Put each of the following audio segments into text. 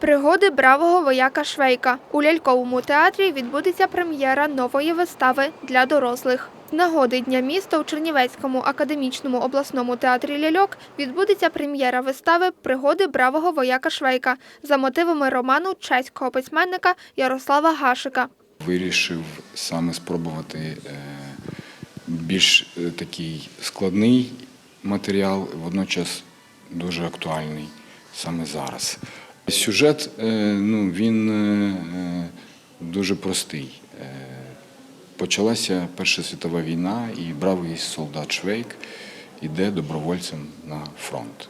Пригоди бравого вояка Швейка. У ляльковому театрі відбудеться прем'єра нової вистави для дорослих. З нагоди Дня міста у Чернівецькому академічному обласному театрі ляльок відбудеться прем'єра вистави Пригоди бравого вояка Швейка за мотивами роману чеського письменника Ярослава Гашика. Вирішив саме спробувати е, більш е, такий складний матеріал, водночас дуже актуальний саме зараз. Сюжет е, ну, він е, е, дуже простий. Почалася Перша світова війна, і бравий солдат Швейк іде добровольцем на фронт.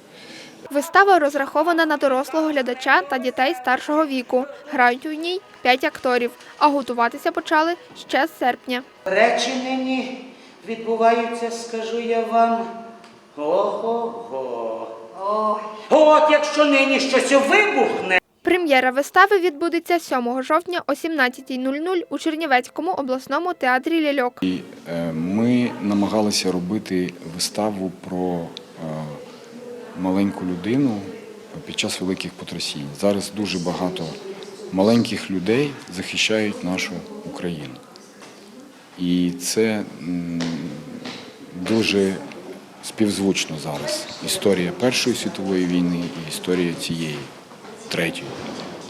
Вистава розрахована на дорослого глядача та дітей старшого віку. Грають у ній п'ять акторів, а готуватися почали ще з серпня. Речі нині відбуваються, скажу я вам. Ого-го. От якщо нині щось вибухне. Прем'єра вистави відбудеться 7 жовтня о 17.00 у Чернівецькому обласному театрі ляльок. І е, ми намагалися робити виставу про е, маленьку людину під час великих потрясінь. Зараз дуже багато маленьких людей захищають нашу Україну. І це дуже співзвучно зараз. Історія Першої світової війни і історія цієї Третьої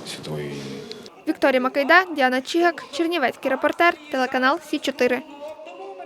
світової війни. Вікторія Макайда, Діана Чігак, Чернівецький репортер, телеканал Сі 4